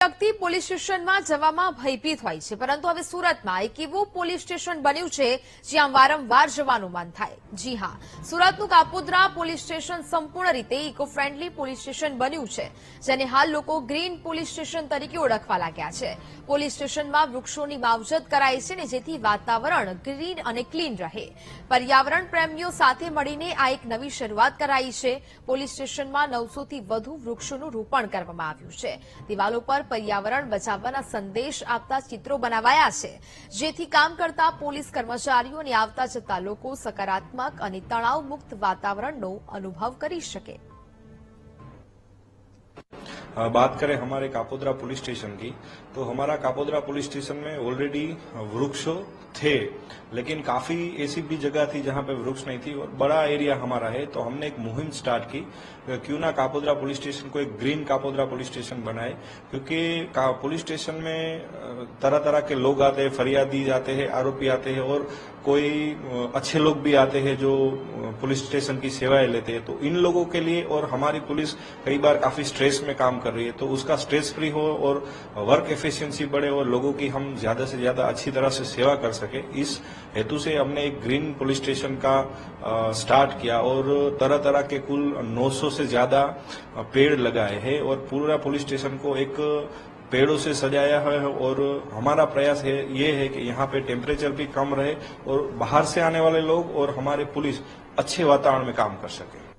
વ્યક્તિ પોલીસ સ્ટેશનમાં જવામાં ભયભીત હોય છે. પરંતુ હવે સુરતમાં એક એવું પોલીસ સ્ટેશન બન્યું છે, જ્યાં વારંવાર જવાનું મન થાય. જી હા, સુરતનું કાપોદ્રા પોલીસ સ્ટેશન સંપૂર્ણ રીતે ઇકો ફ્રેન્ડલી પોલીસ સ્ટેશન બન્યું છે, જેને હાલ લોકો ગ્રીન પોલીસ સ્ટેશન તરીકે ઓળખવા લાગ્યા છે. પોલીસ સ્ટેશનમાં વૃક્ષોની માવજત કરાઈ છે ને જેથી વાતાવરણ ગ્રીન અને ક્લીન રહે. પર્યાવરણ પ્રેમીઓ સાથે મળીને આ એક નવી શરૂઆત કરાઈ છે. પોલીસ સ્ટેશનમાં નવસોથી વધુ વૃક્ષોનું રોપણ કરવામાં આવ્યું છે. દિવાલો પર પર્યાવરણ બચાવવાના સંદેશ આપતા ચિત્રો બનાવાયા છે. જેથી કામ કરતા પોલીસ કર્મચારીઓ અને આવતા જતા લોકો સકારાત્મક અને તણાવ મુક્ત વાતાવરણનો અનુભવ કરી શકે. बात करें हमारे कापोद्रा पुलिस स्टेशन की तो हमारा कापोद्रा पुलिस स्टेशन में ऑलरेडी वृक्ष थे, लेकिन काफ़ी ऐसी भी जगह थी जहाँ पे वृक्ष नहीं थी और बड़ा एरिया हमारा है तो हमने एक मुहिम स्टार्ट की क्यों ना कापोद्रा पुलिस स्टेशन को एक ग्रीन कापोद्रा पुलिस स्टेशन बनाए, क्योंकि पुलिस स्टेशन में तरह तरह के लोग आते हैं, फरियादी आते हैं, आरोपी आते हैं और कोई अच्छे लोग भी आते हैं जो पुलिस स्टेशन की सेवाएँ लेते हैं तो इन लोगों के लिए और हमारी पुलिस कई बार काफ़ी स्ट्रेस में काम कर रही है तो उसका स्ट्रेस फ्री हो और वर्क एफिशिएंसी बढ़े और लोगों की हम ज़्यादा से ज़्यादा अच्छी तरह से सेवा कर सके इस हेतु से हमने एक ग्रीन पुलिस स्टेशन का अ, स्टार्ट किया और तरह तरह के कुल 900 से ज़्यादा पेड़ लगाए हैं और पूरा पुलिस स्टेशन को एक पेड़ों से सजाया है और हमारा प्रयास है ये है कि यहाँ पे टेम्परेचर भी कम रहे और बाहर से आने वाले लोग और हमारे पुलिस अच्छे वातावरण में काम कर सके।